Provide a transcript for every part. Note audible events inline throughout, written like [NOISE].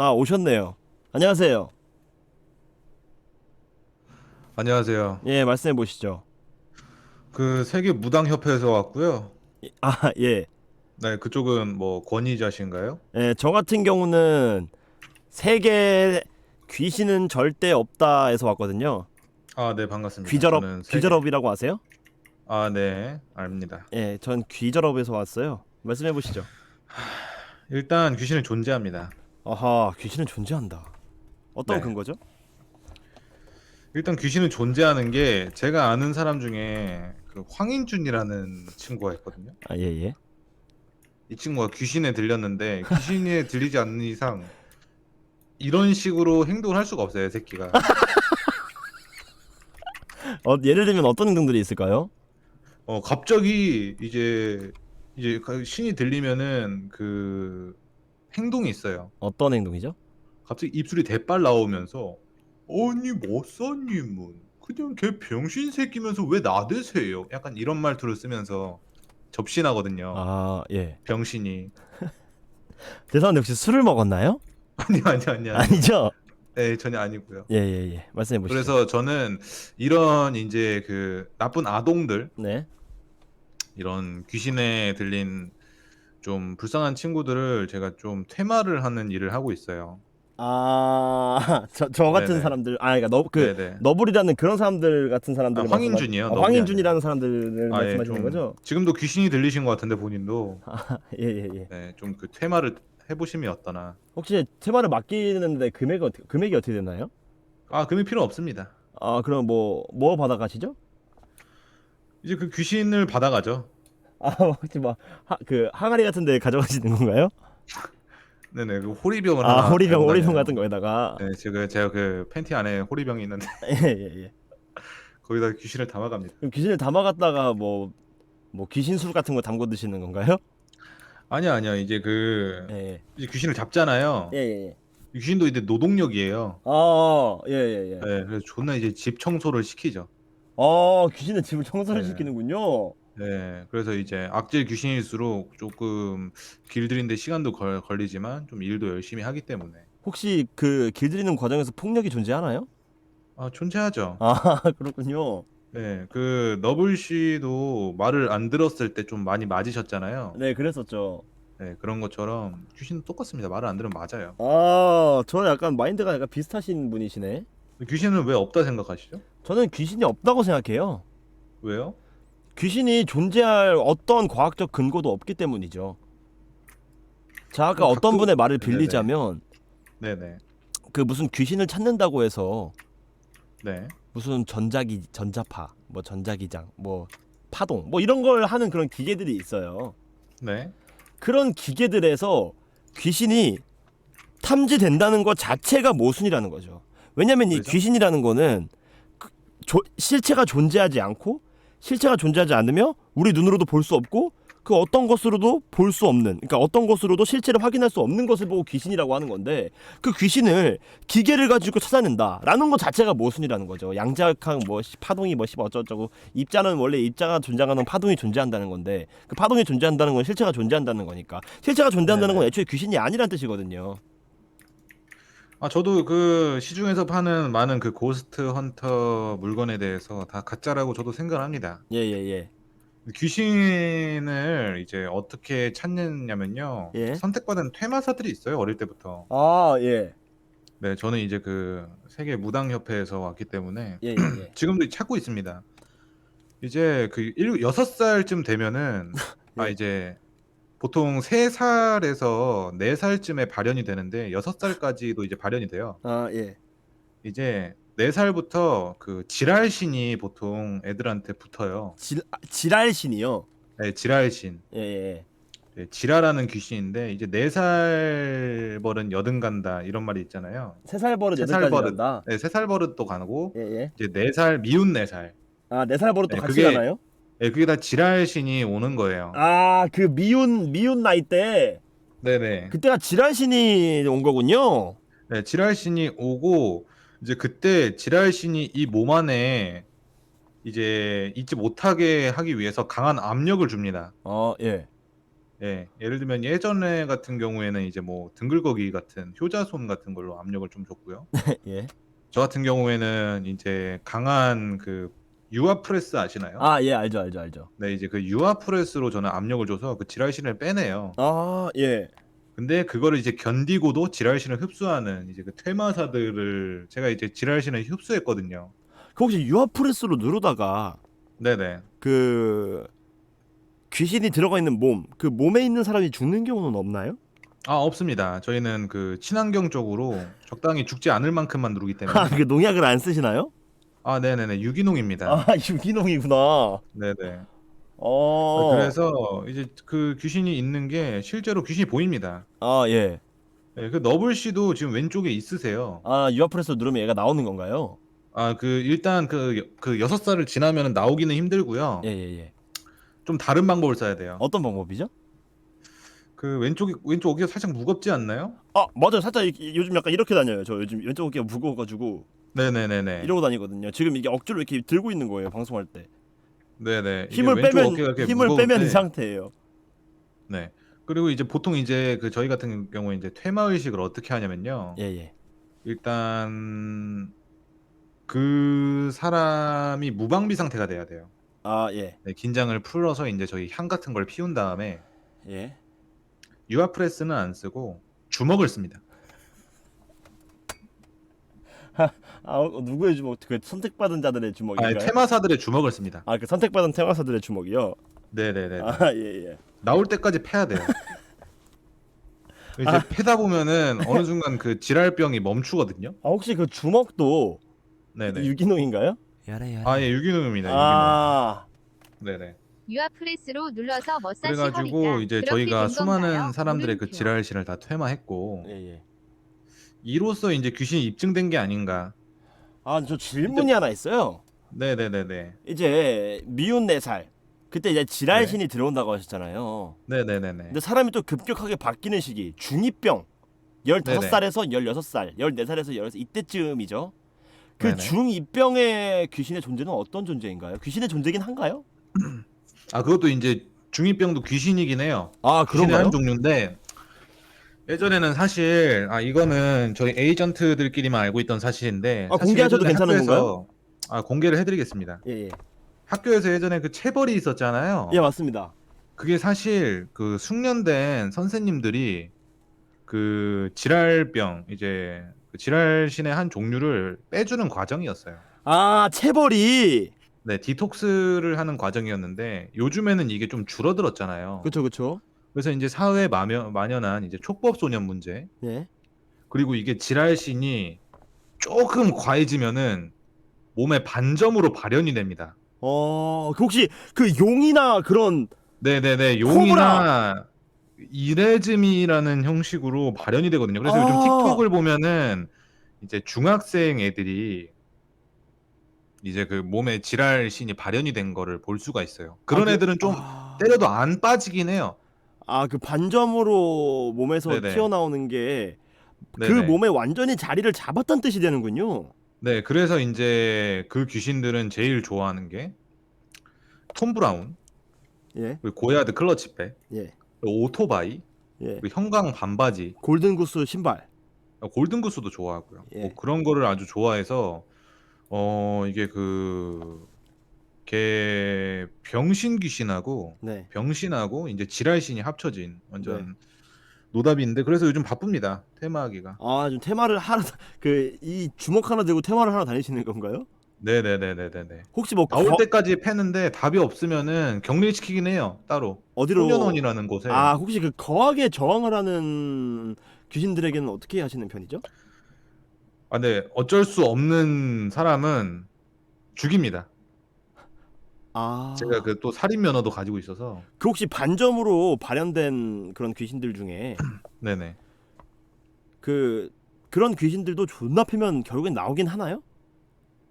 아 오셨네요. 안녕하세요. 안녕하세요. 예 말씀해 보시죠. 그 세계 무당 협회에서 왔고요. 아 예. 네, 그쪽은 뭐 권위자신가요? 예, 저 같은 경우는 세계 귀신은 절대 없다에서 왔거든요. 아, 네, 반갑습니다. 귀절업 저는 세계- 귀절업이라고 아세요? 아, 네, 압니다. 예, 전 귀절업에서 왔어요. 말씀해 보시죠. 일단 귀신은 존재합니다. 아하, 귀신은 존재한다. 어떤 네. 근거죠? 일단 귀신은 존재하는 게 제가 아는 사람 중에 그 황인준이라는 친구가 있거든요. 아, 예, 예. 이 친구가 귀신에 들렸는데 귀신에 [LAUGHS] 들리지 않는 이상 이런 식으로 행동을 할 수가 없어요, 이 새끼가. 어, 예를 들면 어떤 행동들이 있을까요? 어, 갑자기 이제 이제 그 신이 들리면은 그 행동이 있어요. 어떤 행동이죠? 갑자기 입술이 대빨 나오면서 아니 머싸님은 그냥 걔 병신 새끼면서 왜 나대세요? 약간 이런 말투를 쓰면서 접신하거든요. 아, 예. 병신이 [LAUGHS] 죄송한데 혹시 술을 먹었나요? 아니 아니 아니 아니. 아니죠. 네 전혀 아니고요. 예, 예, 예. 말씀해 보시죠. 그래서 저는 이런 이제 그 나쁜 아동들 네. 이런 귀신에 들린 좀 불쌍한 친구들을 제가 좀 퇴마를 하는 일을 하고 있어요. 아, [LAUGHS] 저, 저 같은 네네. 사람들, 아, 그러니까 너, 그 네네. 너블이라는 그런 사람들 같은 사람들 아, 황인준이요? 아, 너블이 황인준이라는 사람들을 아, 예, 말씀하시는 좀 거죠? 지금도 귀신이 들리신 것 같은데 본인도 [LAUGHS] 예, 예, 예. 네, 좀 그 퇴마를 해보심이 어떠나. 혹시 테마를 맡기는데 금액이 어떻게, 금액이 어떻게 되나요? 아 금이 필요 없습니다. 아, 그럼 뭐, 뭐 받아가시죠? 이제 그 귀신을 받아가죠. 아, 혹시 뭐, 하, 그, 항아리 같은 데 가져가시는 건가요? 네네 그 호리병을 아, 하나 호리병, 들고 호리병 다녀요. 같은 거에다가. 네 제가 제가 그 팬티 안에 호리병이 있는데 [LAUGHS] 예, 예, 예. 거기다 귀신을 담아갑니다. 그럼 귀신을 담아갔다가 뭐, 뭐, 귀신술 같은 거 담궈 드시는 건가요? 아니야 아니야 이제 그 예, 예. 이제 귀신을 잡잖아요. 예, 예, 예. 귀신도 이제 노동력이에요. 아, 예, 예, 예. 네, 그래서 존나 이제 집 청소를 시키죠. 아, 귀신은 집을 청소를 네. 시키는군요. 네, 그래서 이제 악질 귀신일수록 조금 길들인데 시간도 걸, 걸리지만 좀 일도 열심히 하기 때문에 혹시 그 길들이는 과정에서 폭력이 존재하나요? 아 존재하죠. 아, [LAUGHS] 그렇군요. 네, 그 너블 씨도 말을 안 들었을 때 좀 많이 맞으셨잖아요. 네, 그랬었죠. 네, 그런 것처럼 귀신은 똑같습니다. 말을 안 들으면 맞아요. 아, 저는 약간 마인드가 약간 비슷하신 분이시네. 귀신은 왜 없다 생각하시죠? 저는 귀신이 없다고 생각해요. 왜요? 귀신이 존재할 어떤 과학적 근거도 없기 때문이죠. 자, 아까 그럼 어떤 분의 말을. 빌리자면 네네. 그 무슨 귀신을 찾는다고 해서 네. 무슨 전자기 전자파, 뭐 전자기장, 뭐 파동, 뭐 이런 걸 하는 그런 기계들이 있어요. 네. 그런 기계들에서 귀신이 탐지된다는 것 자체가 모순이라는 거죠. 왜냐면 이? 귀신이라는 거는 그- 조- 실체가 존재하지 않고 실체가 존재하지 않으며 우리 눈으로도 볼 수 없고 그 어떤 것으로도 볼 수 없는 그러니까 어떤 것으로도 실체를 확인할 수 없는 것을 보고 귀신이라고 하는 건데 그 귀신을 기계를 가지고 찾아낸다라는 것 자체가 모순이라는 거죠. 양자역학 뭐 씨, 파동이 뭐씨 어쩌고저쩌고 입자는 원래 입자가 존재하는 파동이 존재한다는 건데 그 파동이 존재한다는 건 실체가 존재한다는 거니까 실체가 존재한다는 건. 애초에 귀신이 아니란 뜻이거든요. 아 저도 그 시중에서 파는 많은 그 고스트 헌터 물건에 대해서 다 가짜라고 저도 생각합니다. 예예예. 귀신을 이제 어떻게 찾느냐면요. 예. 선택받은 퇴마사들이 있어요. 어릴 때부터. 아 예. 네, 저는 이제 그 세계 무당 협회에서 왔기 때문에 예, 예, 예. [CLEARS THROAT] 지금도 찾고 있습니다. 이제 그 일, 여섯 살쯤 되면은 [LAUGHS] 아 예. 이제 보통 세 살에서 네 살쯤에 발현이 되는데 여섯 살까지도 이제 발현이 돼요. 아 예. 이제 네 살부터 그 지랄신이 보통 애들한테 붙어요. 질 지랄신이요. 네, 지랄신. 예, 예. 네, 지랄하는 귀신인데 이제 네살 버릇 여든 간다 이런 말이 있잖아요. 세살 버릇 세 여덟 살 가지 버릇. 간다. 네, 세살 버릇도 가고 예, 예. 이제 네살 미운 네 살. 아, 네 살 버릇도 네, 같이 그게- 가나요? 네, 그게 다 지랄신이 오는 거예요. 아, 그 미운 미운 나이 때 네네. 그때가 지랄신이 온 거군요. 네, 지랄신이 오고 이제 그때 지랄신이 이 몸 안에 이제 있지 못하게 하기 위해서 강한 압력을 줍니다. 어, 예. 예, 예를 들면 예전에 같은 경우에는 이제 뭐 등글거기 같은 효자손 같은 걸로 압력을 좀 줬고요. [LAUGHS] 예. 저 같은 경우에는 이제 강한 그 유아 프레스 아시나요? 아, 예, 알죠, 알죠, 알죠. 네, 이제 그 유아 프레스로 저는 압력을 줘서 그 지랄신을 빼내요. 아, 예. 근데 그거를 이제 견디고도 지랄신을 흡수하는 이제 그 퇴마사들을 제가 이제 지랄신을 흡수했거든요. 그 혹시 유아 프레스로 누르다가 네네. 그 귀신이 들어가 있는 몸, 그 몸에 있는 사람이 죽는 경우는 없나요? 아 없습니다. 저희는 그 친환경 쪽으로 적당히 죽지 않을 만큼만 누르기 [LAUGHS] 때문에. 아, 그 농약을 안 쓰시나요? 아 네네네 유기농입니다. 아, [LAUGHS] 유기농이구나. 네네. 어. 그래서 이제 그 귀신이 있는 게 실제로 귀신이 보입니다. 아, 예. 네, 그 너블 씨도 지금 왼쪽에 있으세요. 아, 유아 프레스 누르면 얘가 나오는 건가요? 아 그 일단 그그 여섯 살을 지나면 나오기는 힘들고요. 예, 예, 예. 좀 다른 방법을 써야 돼요. 어떤 방법이죠? 그 왼쪽이 왼쪽 어깨가 살짝 무겁지 않나요? 아, 맞아요. 살짝 이- 요즘 약간 이렇게 다녀요. 저 요즘 왼쪽 어깨가 무거워 가지고 네네네네. 이러고 다니거든요. 지금 이게 억지로 이렇게 들고 있는 거예요. 방송할 때. 네네. 이게 힘을 왼쪽 빼면 어깨가 이렇게 힘을 빼면 때- 이 상태예요. 네. 그리고 이제 보통 이제 그 저희 같은 경우에 이제 퇴마 의식을 어떻게 하냐면요. 예, 예. 일단 그 사람이 무방비 상태가 돼야 돼요. 아, 예. 네, 긴장을 풀어서 이제 저희 향 같은 걸 피운 다음에 예. 유아 프레스는 안 쓰고 주먹을 씁니다. 아, 어, 누구의 주먹? 그 선택받은 자들의 아, 주먹인가요? 테마사들의 주먹을 씁니다. 아, 그 선택받은 테마사들의 주먹이요. 네네네. 아, 예, 예. 나올 때까지 패야 돼요. [LAUGHS] 이제 아. 패다 보면은 어느 순간 그 지랄병이 멈추거든요. 아, 혹시 그 주먹도 네네. 유기농인가요? 아, 예, 유기농입니다. 유기농. 아, 네네. 유아 프레스로 눌러서 머사지 그래가지고. 이제 그렇게 저희가 된 수많은 건가요? 사람들의 그 물음표. 지랄신을 다 퇴마했고 예, 예. 이로써 이제 귀신이 입증된 게 아닌가. 아, 저 질문이 하나 있어요. 네네네네. 이제 미운 네 살. 그때 이제 지랄신이 들어온다고 하셨잖아요. 네네네네. 근데 사람이 또 급격하게 바뀌는 시기 중이병 15살에서 16살 14살에서 16살 이때쯤이죠 그 네네. 중이병의 귀신의 존재는 어떤 존재인가요? 귀신의 존재긴 한가요? [CLEARS THROAT] 아 그것도 이제 중이병도 귀신이긴 해요. 아 귀신의 한 종류인데 예전에는 사실 아 이거는 저희 에이전트들끼리만 알고 있던 사실인데 아, 사실 공개하셔도 예전에 괜찮은 학교에서- 아 공개를 해드리겠습니다. 예 예 학교에서 예전에 그 체벌이 있었잖아요. 예 맞습니다 그게 사실 그 숙련된 선생님들이 그 지랄병 이제 그 지랄신의 한 종류를 빼주는 과정이었어요. 아 체벌이 네, 디톡스를 하는 과정이었는데 요즘에는 이게 좀 줄어들었잖아요. 그쵸 그쵸 그래서 이제 사회에 만연, 만연한 이제 촉법 소년 문제 예 그리고 이게 지랄신이 조금 과해지면은 몸에 반점으로 발현이 됩니다. 어, 그 혹시 그 용이나 그런 네네네 용이나 이레즘이라는 형식으로 발현이 되거든요. 그래서 요즘 아. 틱톡을 보면은 이제 중학생 애들이 이제 그 몸에 지랄신이 발현이 된 거를 볼 수가 있어요. 그런 아, 그- 애들은 좀 아, 때려도 안 빠지긴 해요. 아, 그 반점으로 몸에서 네네. 튀어나오는 게 그 네네. 몸에 완전히 자리를 잡았다는 뜻이 되는군요. 네, 그래서 이제 그 귀신들은 제일 좋아하는 게 톰 브라운, 예, 그리고 고야드 클러치백, 예, 그리고 오토바이, 예. 그리고 형광 반바지, 골든 구스 신발. 골든구스도 좋아하고요. 예. 뭐 그런 거를 아주 좋아해서 어 이게 그 걔 병신 귀신하고 네. 병신하고 이제 지랄신이 합쳐진 네. 완전 노답인데 그래서 요즘 바쁩니다 테마하기가. 아, 좀 테마를 하나 그 이 주먹 하나 들고 테마를 하나 다니시는 건가요? 네네네네네네. 혹시 뭐 나올 거- 때까지 패는데 답이 없으면은 격리시키긴 해요 따로. 어디로 소년원이라는 곳에. 아, 혹시 그 거하게 저항을 하는 귀신들에게는 어떻게 하시는 편이죠? 아, 네 어쩔 수 없는 사람은 죽입니다. 아, 제가 그또 살인 면허도 가지고 있어서. 그 혹시 반점으로 발현된 그런 귀신들 중에 [CLEARS THROAT] 네네. 그 그런 귀신들도 존나 패면 결국엔 나오긴 하나요?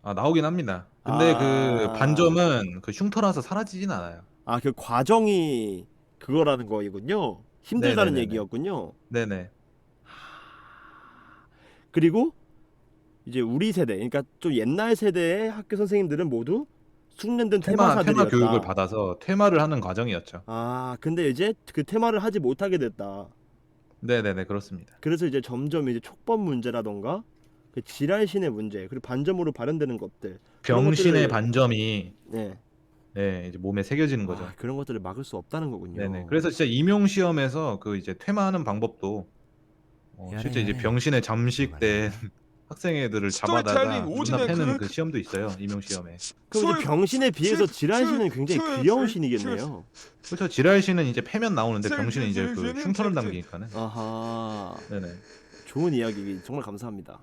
아 나오긴 합니다. 근데 아. 그 반점은 그 흉터라서 사라지진 않아요. 아, 그 과정이 그거라는 거이군요. 힘들다는 네네네네. 얘기였군요. 네네. 그리고 이제 우리 세대, 그러니까 좀 옛날 세대의 학교 선생님들은 모두 숙련된 테마 테마사들이었다. 테마 교육을 받아서 테마를 하는 과정이었죠. 아 근데 이제 그 테마를 하지 못하게 됐다. 네네네 그렇습니다. 그래서 이제 점점 이제 촉법 문제라던가 그 지랄신의 문제 그리고 반점으로 발현되는 것들 그런 병신의 것들을- 반점이 네 네 이제 몸에 새겨지는 거죠. 아, 그런 것들을 막을 수 없다는 거군요. 네네. 그래서 진짜 임용 시험에서 그 이제 퇴마하는 방법도 어, 실제 이제. 병신에 잠식된 학생애들을 잡아다가 스토리텔링 오지네, 패는 그- 그 시험도 있어요 임용 시험에. 그럼 이제 출- 병신에 비해서 출- 굉장히 출- 귀여운 출- 신이겠네요. 그렇죠. 지랄신은 이제 패면 나오는데 출- 병신은 이제 출- 그 출- 흉터를 출- 남기니까는. 아하 네네. 좋은 이야기 정말 감사합니다.